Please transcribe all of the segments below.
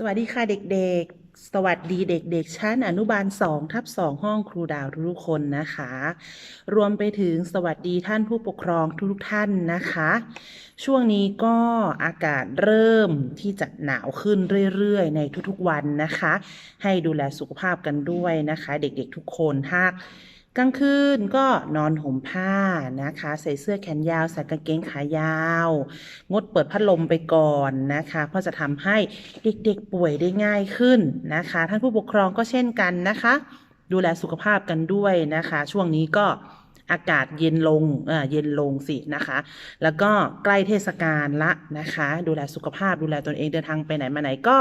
สวัสดีค่ะเด็กๆ สวัสดีเด็กๆ ชั้นอนุบาล2ทับ2ห้องครูดาวทุกคนนะคะ รวมไปถึงสวัสดีท่านผู้ปกครองทุกๆท่านนะคะ ช่วงนี้ก็อากาศเริ่มที่จะหนาวขึ้นเรื่อยๆ ในทุกๆวันนะคะ ให้ดูแลสุขภาพกันด้วยนะคะ เด็กๆทุกคนถ้า กลางคืนก็นอนห่มผ้านะคะ ใส่เสื้อแขนยาวใส่กางเกงขายาว งดเปิดพัดลมไปก่อนนะคะ เพราะจะทำให้เด็กๆป่วยได้ง่ายขึ้นนะคะ ท่านผู้ปกครองก็เช่นกันนะคะ ดูแลสุขภาพกันด้วยนะคะ ช่วงนี้ก็อากาศเย็นลงเออเย็นลงสินะคะ แล้วก็ใกล้เทศกาลละนะคะ ดูแลสุขภาพดูแลตนเองเดินทางไปไหนมาไหนก็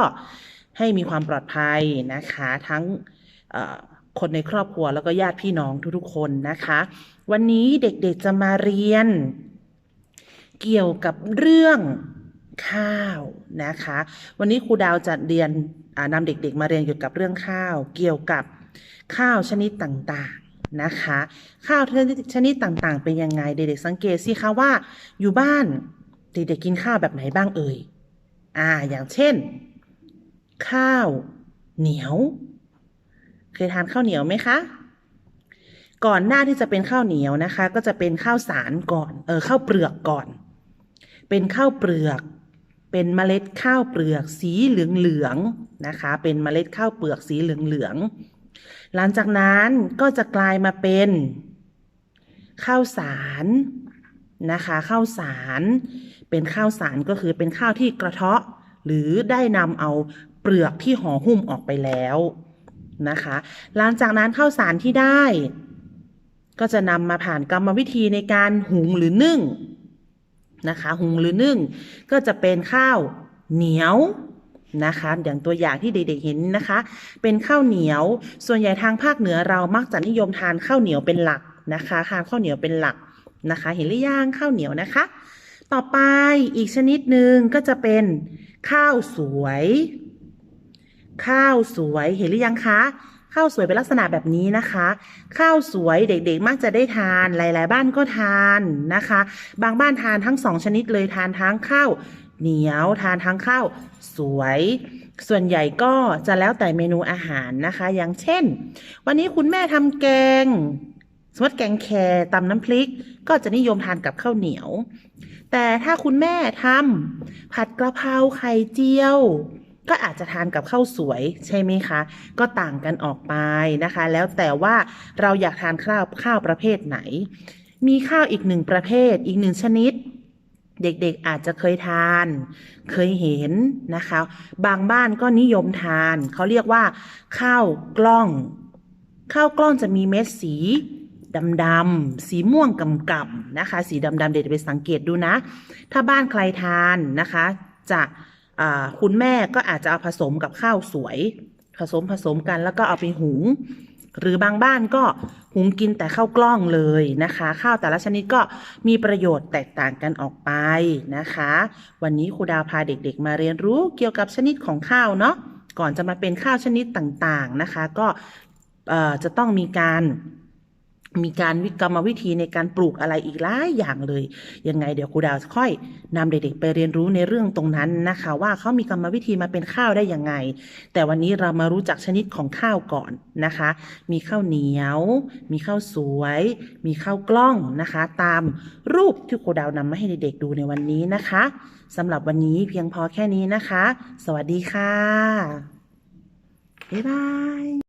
ให้มีความปลอดภัยนะคะ ทั้งเอ่อ คนในครอบครัวแล้วก็ญาติพี่น้องทุกๆคนนะคะ วันนี้เด็กๆจะมาเรียน เกี่ยวกับเรื่องข้าวนะคะ วันนี้ครูดาวจะเรียนนำเด็กๆ มาเรียนเกี่ยวกับเรื่องข้าว เกี่ยวกับข้าวชนิดต่างๆนะคะ ข้าวชนิดต่างๆ เป็นยังไงเด็กๆสังเกตสิคะว่า อยู่บ้านเด็กๆกินข้าวแบบไหนบ้างเอ่ยอ่าอย่างเช่น ข้าวเหนียว เคยทานข้าวเหนียวไหมคะ ก่อนหน้าที่จะเป็นข้าวเหนียวนะคะ ก็จะเป็นข้าวสารก่อน เออข้าวเปลือกก่อน เป็นข้าวเปลือก เป็นเมล็ดข้าวเปลือก สีเหลืองๆนะคะ เป็นเมล็ดข้าวเปลือกสีเหลืองๆหลังจากนั้นก็จะกลายมาเป็นข้าวสารนะคะข้าวสารเป็นข้าวสารก็คือเป็นข้าวที่กระเทาะ หรือได้นำเอาเปลือกที่ห่อหุ้มออกไปแล้ว นะคะ หลังจากนั้นข้าวสารที่ได้ ก็จะนำมาผ่านกรรมวิธีในการหุงหรือนึ่งนะคะหุงหรือนึ่ง ก็จะเป็นข้าวเหนียวนะคะอย่างตัวอย่างที่เด็กๆเห็นนะคะ เป็นข้าวเหนียว ส่วนใหญ่ทางภาคเหนือเรามักจะนิยมทานข้าวเหนียวเป็นหลักนะคะทานข้าวเหนียวเป็นหลักนะคะ เห็นหรือยังข้าวเหนียวนะคะ ต่อไปอีกชนิดหนึ่งก็จะเป็นข้าวสวย ข้าวสวยเห็นหรือยังคะข้าวสวยเป็นลักษณะแบบนี้นะคะ ข้าวสวยเด็กๆ มักจะได้ทานหลาย ๆ บ้านก็ทานนะคะ บางบ้านทานทั้งสองชนิดเลยทานทั้งข้าวเหนียวทานทั้งข้าวสวย ส่วนใหญ่ก็จะแล้วแต่เมนูอาหารนะคะ อย่างเช่น วันนี้คุณแม่ทำแกง สมมติแกงแครตำน้ำพริก ก็จะนิยมทานกับข้าวเหนียว แต่ถ้าคุณแม่ทำผัดกระเพราไข่เจียว ก็อาจจะทานกับข้าวสวยใช่ไหมคะ ก็ต่างกันออกไปนะคะ แล้วแต่ว่าเราอยากทานข้าวข้าวประเภทไหน มีข้าวอีกหนึ่งประเภทอีกหนึ่งชนิด เด็กๆอาจจะเคยทาน เคยเห็นนะคะ บางบ้านก็นิยมทาน เขาเรียกว่า ข้าวกล้อง ข้าวกล้องจะมีเม็ดสีดำๆ สีม่วงกำกับนะคะ สีดำๆ เด็กๆไปสังเกตดูนะ ถ้าบ้านใครทานนะคะ จะ คุณแม่ก็อาจจะเอาผสมกับข้าวสวย ผสมผสมกันแล้วก็เอาไปหุง หรือบางบ้านก็หุงกินแต่ข้าวกล้องเลยนะคะ ข้าวแต่ละชนิดก็มีประโยชน์แตกต่างกันออกไปนะคะ วันนี้ครูดาวพาเด็กๆ มาเรียนรู้เกี่ยวกับชนิดของข้าวเนาะก่อนจะมาเป็นข้าวชนิดต่างๆนะคะ ก็จะต้องมีการ มีการวิกรรมวิธีในการปลูกอะไรอีกหลายอย่างเลย ยังไงเดี๋ยวครูดาวจะค่อยนำเด็กๆไปเรียนรู้ในเรื่องตรงนั้นนะคะ ว่าเขามีกรรมวิธีมาเป็นข้าวได้ยังไง แต่วันนี้เรามารู้จักชนิดของข้าวก่อนนะคะ มีข้าวเหนียว มีข้าวสวย มีข้าวกล้องนะคะ ตามรูปที่ครูดาวนำมาให้เด็กๆดูในวันนี้นะคะสำหรับวันนี้เพียงพอแค่นี้นะคะ สวัสดีค่ะบ๊ายบาย